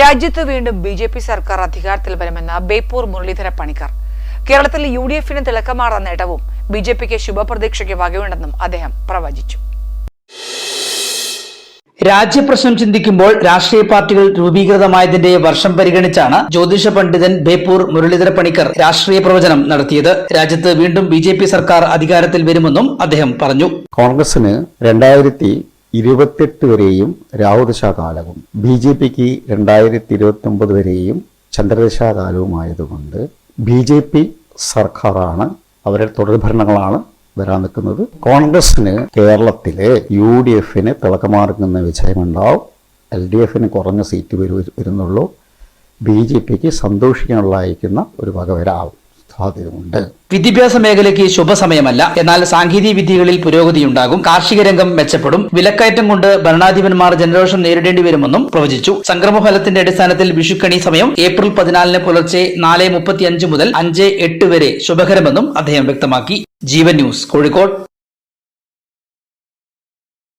രാജ്യത്ത് വീണ്ടും B J P സർക്കാർ അധികാരത്തിൽ വരുമെന്ന് ബേപ്പൂർ മുരളീധര പണിക്കർ. കേരളത്തിൽ യു ഡി എഫിന് തിളക്കമാർന്ന നേട്ടവും ബി ജെ പിക്ക് ശുഭപ്രതീക്ഷയ്ക്ക് വകയുണ്ടെന്നും അദ്ദേഹം പ്രവചിച്ചു. രാജ്യപ്രശ്നം ചിന്തിക്കുമ്പോൾ രാഷ്ട്രീയ പാർട്ടികൾ രൂപീകൃതമായതിന്റെ വർഷം പരിഗണിച്ചാണ് ജ്യോതിഷ പണ്ഡിതൻ ബേപ്പൂർ മുരളീധര പണിക്കർ രാഷ്ട്രീയ പ്രവചനം നടത്തിയത്. രാജ്യത്ത് വീണ്ടും ബി ജെ പി സർക്കാർ അധികാരത്തിൽ വരുമെന്നും അദ്ദേഹം പറഞ്ഞു. കോൺഗ്രസിന് രണ്ടായിരത്തി ഇരുപത്തെട്ട് വരെയും രാഹുദശാകാലവും ബി ജെ പിക്ക് രണ്ടായിരത്തി ഇരുപത്തി ഒമ്പത് വരെയും ചന്ദ്രദശാകാലവുമായതുകൊണ്ട് ബി ജെ പി സർക്കാരാണ് അവരുടെ തുടർഭരണങ്ങളാണ് വരാൻ നിൽക്കുന്നത്. കോൺഗ്രസിന് കേരളത്തിലെ യു ഡി എഫിന് തിളക്കമാർക്കുന്ന വിജയമുണ്ടാവും. എൽ ഡി എഫിന് കുറഞ്ഞ സീറ്റ് വരു വരുന്നുള്ളൂ. ബി ജെ പിക്ക് സന്തോഷിക്കാനുള്ള അയക്കുന്ന ഒരു വക വരാവും സാധ്യതയുണ്ട്. വിദ്യാഭ്യാസ മേഖലയ്ക്ക് ശുഭസമയമല്ല. എന്നാൽ സാങ്കേതിക വിദ്യകളിൽ പുരോഗതിയുണ്ടാകും. കാർഷിക രംഗം മെച്ചപ്പെടും. വിലക്കയറ്റം കൊണ്ട് ഭരണാധിപന്മാർ ജനരോഷം നേരിടേണ്ടി വരുമെന്നും പ്രവചിച്ചു. സംക്രമഫലത്തിന്റെ അടിസ്ഥാനത്തിൽ വിഷുക്കണി സമയം ഏപ്രിൽ പതിനാലിന് പുലർച്ചെ നാല് മുപ്പത്തിയഞ്ച് മുതൽ അഞ്ച് എട്ട് വരെ ശുഭകരമെന്നും അദ്ദേഹം വ്യക്തമാക്കി. ജീവൻ ന്യൂസ് കോഴിക്കോട്.